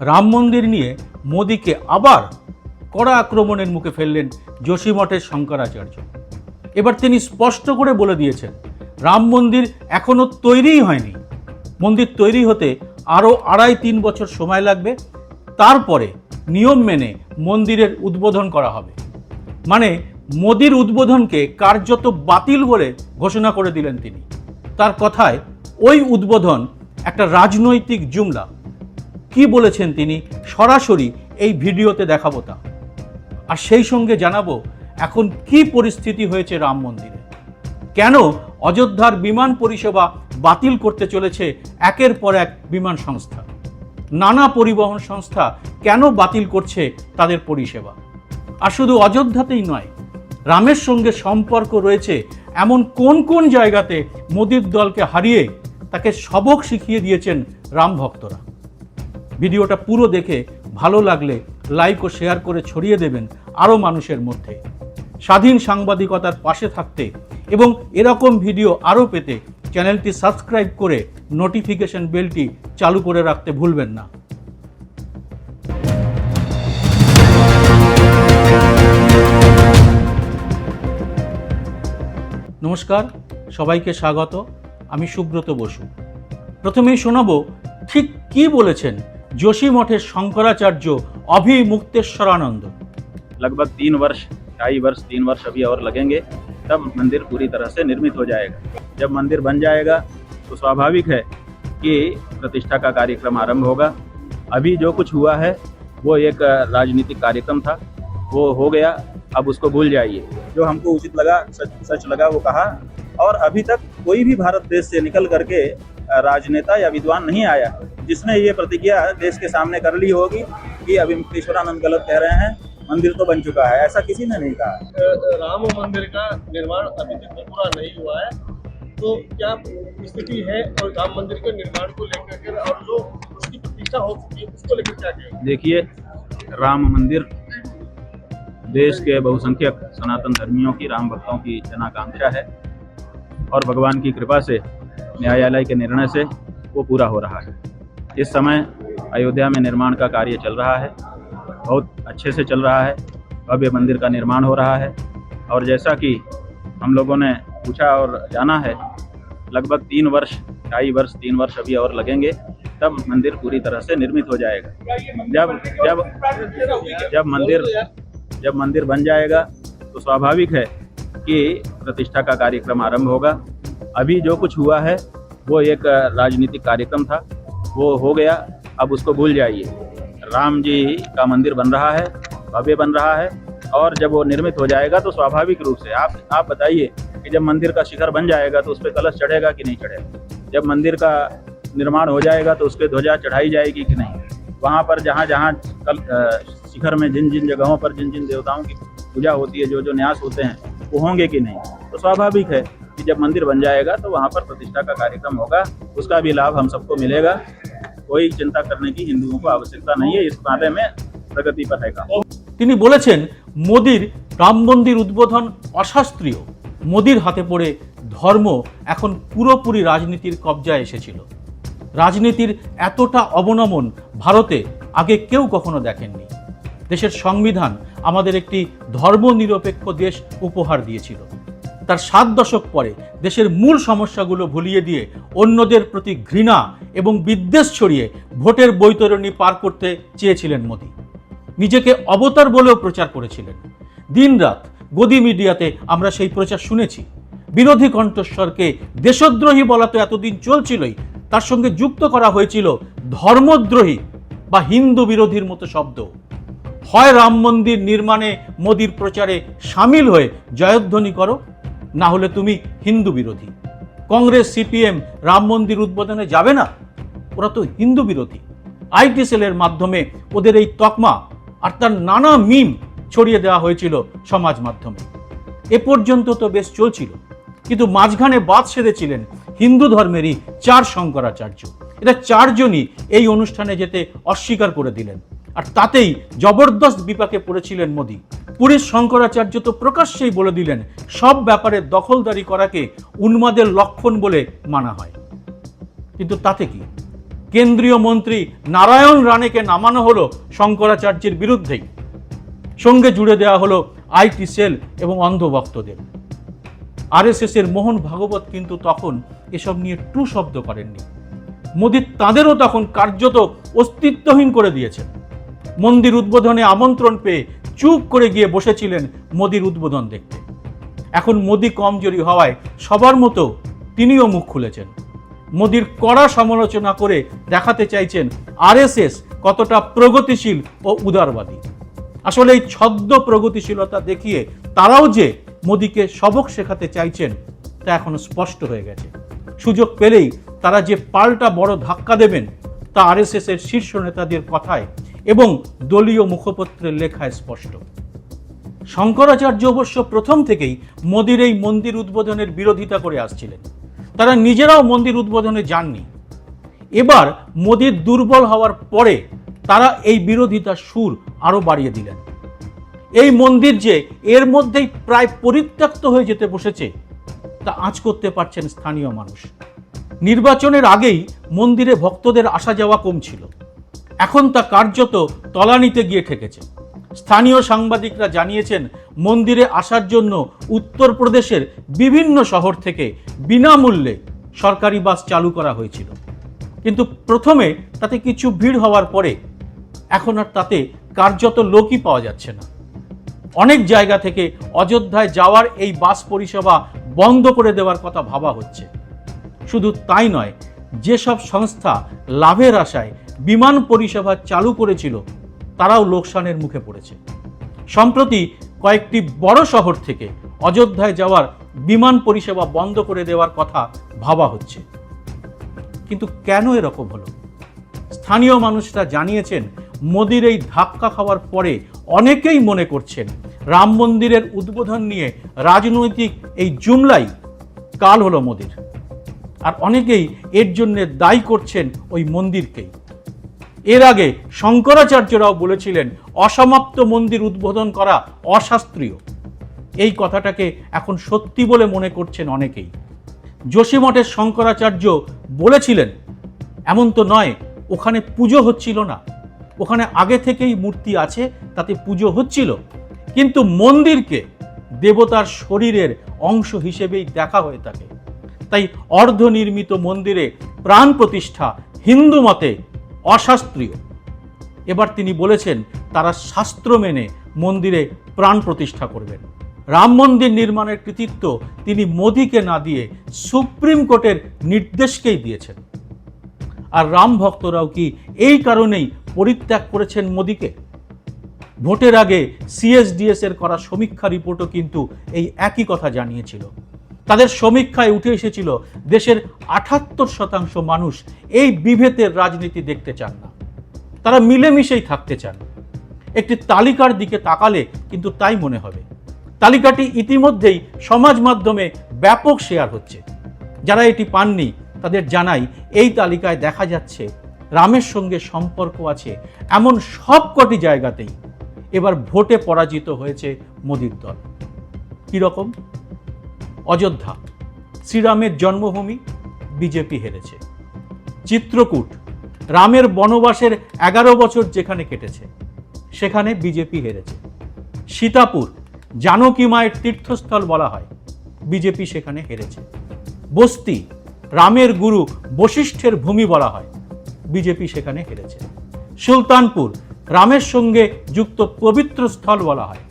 রাম মন্দির নিয়ে মোদীকে আবার কড়া আক্রমণের মুখে ফেললেন যোশীমঠের শঙ্করাচার্য। এবার তিনি স্পষ্ট করে বলে দিয়েছেন, রাম মন্দির এখনও তৈরিই হয়নি। মন্দির তৈরি হতে আরও আড়াই তিন বছর সময় লাগবে। তারপরে নিয়ম মেনে মন্দিরের উদ্বোধন করা হবে। মানে মোদির উদ্বোধনকে কার্যত বাতিল বলে ঘোষণা করে দিলেন তিনি। তার কথায় ওই উদ্বোধন একটা রাজনৈতিক জুমলা কি বলেছেন তিনি? সরাসরি এই ভিডিওতে দেখাবো তা। আর সেই সঙ্গে জানাব, এখন কি পরিস্থিতি হয়েছে রাম মন্দিরে? কেন অযোধ্যার বিমান পরিষেবা বাতিল করতে চলেছে একের পর এক বিমান সংস্থা? নানা পরিবহন সংস্থা কেন বাতিল করছে তাদের পরিষেবা? আর শুধু অযোধ্যাতেই নয়, রামের সঙ্গে সম্পর্ক রয়েছে এমন কোন কোন জায়গাতে মোদির দলকে হারিয়ে তাকে সবক শিখিয়ে দিয়েছেন রাম ভক্তরা। ভিডিওটা পুরো দেখে ভালো লাগলে লাইক ও শেয়ার করে ছড়িয়ে দেবেন আরও মানুষের মধ্যে। স্বাধীন সাংবাদিকতার পাশে থাকতে এবং এরকম ভিডিও আরও পেতে চ্যানেলটি সাবস্ক্রাইব করে নোটিফিকেশন বেলটি চালু করে রাখতে ভুলবেন না। নমস্কার, সবাইকে স্বাগত। আমি সুব্রত বসু। প্রথমেই শোনাবো, ঠিক কি বলেছেন जोशी मठे शंकराचार्य अभिमुक्तेश्वरानंद। लगभग तीन वर्ष, ढाई वर्ष, तीन वर्ष अभी और लगेंगे, तब मंदिर पूरी तरह से निर्मित हो जाएगा। जब मंदिर बन जाएगा तो स्वाभाविक है कि प्रतिष्ठा का कार्यक्रम आरंभ होगा। अभी जो कुछ हुआ है, वो एक राजनीतिक कार्यक्रम था, वो हो गया, अब उसको भूल जाइए। जो हमको उचित लगा, सच सच लगा, वो कहा और अभी तक कोई भी भारत देश से निकल करके राजनेता या विद्वान नहीं आया जिसने ये प्रतिज्ञा देश के सामने कर ली होगी कि अभी मुक्तेश्वरानंद गलत कह रहे हैं मंदिर तो बन चुका है। ऐसा किसी ने नहीं कहा। राम मंदिर का निर्माण अभी तक पूरा नहीं हुआ है। तो क्या स्थिति है और राम मंदिर के निर्माण को लेकर के और जो उसकी प्रतिष्ठा हो चुकी है उसको लेकर क्या कहेंगे? देखिए राम मंदिर देश के बहुसंख्यक सनातन धर्मियों की राम भक्तों की जनाकांक्षा है। और भगवान की कृपा से, न्यायालय के निर्णय से वो पूरा हो रहा है। इस समय अयोध्या में निर्माण का कार्य चल रहा है, बहुत अच्छे से चल रहा है, भव्य मंदिर का निर्माण हो रहा है, और जैसा कि हम लोगों ने पूछा और जाना है, लगभग तीन वर्ष, ढाई वर्ष, तीन वर्ष अभी और लगेंगे, तब मंदिर पूरी तरह से निर्मित हो जाएगा। जब जब जब मंदिर जब मंदिर बन जाएगा तो स्वाभाविक है कि प्रतिष्ठा का कार्यक्रम आरंभ होगा। अभी जो कुछ हुआ है, वो एक राजनीतिक कार्यक्रम था, वो हो गया। अब उसको भूल जाइए। राम जी का मंदिर बन रहा है, भव्य बन रहा है, और जब वो निर्मित हो जाएगा तो स्वाभाविक रूप से आप आप बताइए कि जब मंदिर का शिखर बन जाएगा तो उस पर कलश चढ़ेगा कि नहीं चढ़ेगा? जब मंदिर का निर्माण हो जाएगा तो उस पर ध्वजा चढ़ाई जाएगी कि नहीं? वहाँ पर जहाँ जहाँ शिखर में जिन जिन जगहों पर जिन जिन देवताओं की पूजा होती है, जो जो न्यास होते हैं वो होंगे कि नहीं तो स्वाभाविक है कि जब मंदिर बन जाएगा तो वहाँ पर प्रतिष्ठा का कार्यक्रम होगा उसका भी लाभ हम सबको मिलेगा कोई चिंता करने की हिंदुओं को आवश्यकता नहीं है इस बारे में प्रगति पर है काम তিনি বলেছেন মোদির রাম মন্দির উদ্বোধন অশাস্ত্রীয় মোদির হাতে পড়ে ধর্ম এখন পুরোপুরি রাজনীতির কবজায় এসেছিল রাজনীতির এতটা অবনমন ভারতে আগে কেউ কখনো দেখেননি দেশের সংবিধান আমাদের একটি ধর্মনিরপেক্ষ দেশ উপহার দিয়েছিল। তার সাত দশক পরে দেশের মূল সমস্যাগুলো ভুলিয়ে দিয়ে অন্যদের প্রতি ঘৃণা এবং বিদ্বেষ ছড়িয়ে ভোটের বৈতরণী পার করতে চেয়েছিলেন মোদী। নিজেকে অবতার বলেও প্রচার করেছিলেন। দিনরাত গদি মিডিয়াতে আমরা সেই প্রচার শুনেছি। বিরোধী কণ্ঠস্বরকে দেশদ্রোহী বলা তো এতদিন চলছিলই, তার সঙ্গে যুক্ত করা হয়েছিল ধর্মদ্রোহী বা হিন্দু বিরোধীর মতো শব্দ হয় রাম মন্দির নির্মাণে মোদির প্রচারে সামিল হয়ে জয়ধ্বনি করো, না হলে তুমি হিন্দু বিরোধী। কংগ্রেস, সিপিএম রাম মন্দির উদ্বোধনে যাবে না? ওরা তো হিন্দু বিরোধী। আইটি সেলের মাধ্যমে ওদের এই তকমা আর তার নানা মিম ছড়িয়ে দেওয়া হয়েছিল সমাজ মাধ্যমে। এ পর্যন্ত তো বেশ চলছিল, কিন্তু মাঝখানে বাদ সেরেছিলেন হিন্দু ধর্মেরই চার শঙ্করাচার্য। এরা চারজনই এই অনুষ্ঠানে যেতে অস্বীকার করে দিলেন। আর তাতেই জবরদস্ত বিপাকে পড়েছিলেন মোদী। পুরীর শঙ্করাচার্য তো প্রকাশ্যেই বলে দিলেন, সব ব্যাপারে দখলদারি করাকে উন্মাদের লক্ষণ বলে মানা হয়। কিন্তু তাতে কি? কেন্দ্রীয় মন্ত্রী নারায়ণ রানেকে নামানো হলো শঙ্করাচার্যের বিরুদ্ধেই। সঙ্গে জুড়ে দেওয়া হলো আইটি সেল এবং অন্ধভক্তদের। আরএসএস এর মোহন ভাগবত কিন্তু তখন এসব নিয়ে টু শব্দ করেননি। মোদী তাঁদেরও তখন কার্যত অস্তিত্বহীন করে দিয়েছেন। মন্দির উদ্বোধনে আমন্ত্রণ পেয়ে চুপ করে গিয়ে বসেছিলেন মোদির উদ্বোধন দেখতে। এখন মোদি কমজোরি হওয়ায় সবার মতো তিনিও মুখ খুলেছেন। মোদির কড়া সমালোচনা করে দেখাতে চাইছেন আরএসএস কতটা প্রগতিশীল ও উদারবাদী। আসলে এই ছদ্ম প্রগতিশীলতা দেখিয়ে তারাও যে মোদিকে সবক শেখাতে চাইছেন, তা এখন স্পষ্ট হয়ে গেছে। সুযোগ পেলেই তারা যে পাল্টা বড় ধাক্কা দেবেন, তা আরএসএস এর শীর্ষ নেতাদের কথায় এবং দলীয় মুখপত্রের লেখায় স্পষ্ট। শঙ্করাচার্য অবশ্য প্রথম থেকেই মোদির এই মন্দির উদ্বোধনের বিরোধিতা করে আসছিলেন। তারা নিজেরাও মন্দির উদ্বোধনে যাননি। এবার মোদির দুর্বল হওয়ার পরে তারা এই বিরোধিতার সুর আরও বাড়িয়ে দিলেন। এই মন্দির যে এর মধ্যেই প্রায় পরিত্যক্ত হয়ে যেতে বসেছে, তা আঁচ করতে পারছেন স্থানীয় মানুষ। নির্বাচনের আগেই মন্দিরে ভক্তদের আসা যাওয়া কম ছিল। এখন তা কার্যত তলানিতে গিয়ে ঠেকেছে। স্থানীয় সাংবাদিকরা জানিয়েছেন, মন্দিরে আসার জন্য উত্তরপ্রদেশের বিভিন্ন শহর থেকে বিনামূল্যে সরকারি বাস চালু করা হয়েছিল। কিন্তু প্রথমে তাতে কিছু ভিড় হওয়ার পরে এখন আর তাতে কার্যত লোকই পাওয়া যাচ্ছে না। অনেক জায়গা থেকে অযোধ্যায় যাওয়ার এই বাস পরিষেবা বন্ধ করে দেওয়ার কথা ভাবা হচ্ছে। শুধু তাই নয়, যেসব সংস্থা লাভের আশায় বিমান পরিষেবা চালু করেছিল, তারাও লোকসানের মুখে পড়েছে। সম্প্রতি কয়েকটি বড় শহর থেকে অযোধ্যায় যাওয়ার বিমান পরিষেবা বন্ধ করে দেওয়ার কথা ভাবা হচ্ছে। কিন্তু কেন এরকম হলো? স্থানীয় মানুষরা জানিয়েছেন, মোদির এই ধাক্কা খাওয়ার পরে অনেকেই মনে করছেন, রাম মন্দিরের উদ্বোধন নিয়ে রাজনৈতিক এই জুমলাই কাল হলো মোদির। আর অনেকেই এর জন্য দায়ী করছেন ওই মন্দিরকেই। এর আগে শঙ্করাচার্যরাও বলেছিলেন, অসমাপ্ত মন্দির উদ্বোধন করা অশাস্ত্রীয়। এই কথাটাকে এখন সত্যি বলে মনে করছেন অনেকেই। যোশীমঠের শঙ্করাচার্য বলেছিলেন, এমন তো নয়, ওখানে পুজো হচ্ছিল না। ওখানে আগে থেকেই মূর্তি আছে, তাতে পুজো হচ্ছিল। কিন্তু মন্দিরকে দেবতার শরীরের অংশ হিসেবেই দেখা হয়ে থাকে। তাই অর্ধনির্মিত মন্দিরে প্রাণ প্রতিষ্ঠা হিন্দু মতে অশাস্ত্রীয়। এবার তিনি বলেছেন, তারা শাস্ত্র মেনে মন্দিরে প্রাণ প্রতিষ্ঠা করবেন। রাম মন্দির নির্মাণের কৃতিত্ব তিনি মোদিকে না দিয়ে সুপ্রিম কোর্টের নির্দেশকেই দিয়েছেন। আর রাম ভক্তরাও কি এই কারণেই পরিত্যাগ করেছেন মোদিকে? ভোটের আগে সিএসডিএস এর করা সমীক্ষা রিপোর্টও কিন্তু এই একই কথা জানিয়েছিল। তাদের সমীক্ষায় উঠে এসেছিল দেশের আঠাত্তর শতাংশ মানুষ এই বিভেদের রাজনীতি দেখতে চান না। তারা মিলেমিশেই থাকতে চান। একটি তালিকার দিকে তাকালে কিন্তু তাই মনে হবে। তালিকাটি ইতিমধ্যেই সমাজ মাধ্যমে ব্যাপক শেয়ার হচ্ছে। যারা এটি পাননি, তাদের জানাই এই তালিকায় দেখা যাচ্ছে রামের সঙ্গে সম্পর্ক আছে এমন সবকটি জায়গাতেই। এবার ভোটে পরাজিত হয়েছে মোদির দল। কীরকম অযোধ্যা। শ্রীরামের জন্মভূমি বিজেপি হেরেছে। চিত্রকূট, রামের বনবাসের এগারো বছর যেখানে কেটেছে, সেখানে বিজেপি হেরেছে। সীতাপুর, জানকী মায়ের তীর্থস্থল বলা হয়, বিজেপি সেখানে হেরেছে। বস্তি, রামের গুরু বশিষ্ঠের ভূমি বলা হয়, বিজেপি সেখানে হেরেছে। সুলতানপুর, রামের সঙ্গে যুক্ত পবিত্র স্থল বলা হয়,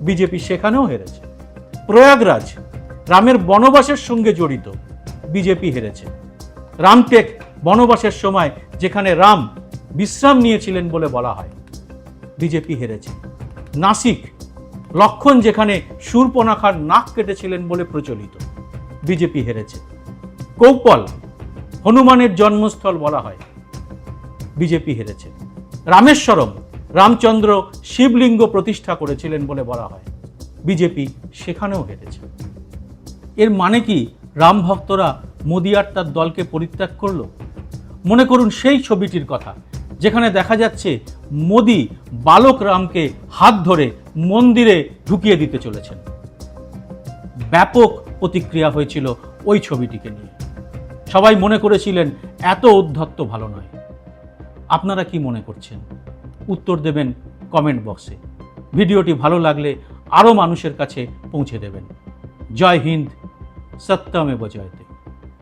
বিজেপি সেখানেও হেরেছে। প্রয়াগরাজ রামের বনবাসের সঙ্গে জড়িত। বিজেপি হেরেছে। রামটেক বনবাসের সময় যেখানে রাম বিশ্রাম নিয়েছিলেন বলে বলা হয়, বিজেপি হেরেছে। নাসিক লক্ষণ যেখানে শূর্পনাখার নাক কেটেছিলেন বলে প্রচলিত, বিজেপি হেরেছে। কৌপল হনুমানের জন্মস্থল বলা হয়, বিজেপি হেরেছে। রামেশ্বরম রামচন্দ্র শিবলিঙ্গ প্রতিষ্ঠা করেছিলেন বলে বলা হয়, বিজেপি সেখানেও হেরেছে। এর মানে কি? রাম ভক্তরা মোদি আর তার দলকে পরিত্যাগ করল? মনে করুন সেই ছবিটির কথা, যেখানে দেখা যাচ্ছে মোদি বালক রামকে হাত ধরে মন্দিরে ঢুকিয়ে দিতে চলেছেন। ব্যাপক প্রতিক্রিয়া হয়েছিল ওই ছবিটিকে নিয়ে। সবাই মনে করেছিলেন, এত উদ্ধত্ত ভালো নয়। আপনারা কি মনে করছেন? উত্তর দেবেন কমেন্ট বক্সে। ভিডিওটি ভালো লাগলে আরও মানুষের কাছে পৌঁছে দেবেন। জয় হিন্দ। सत्ता में बचाए थे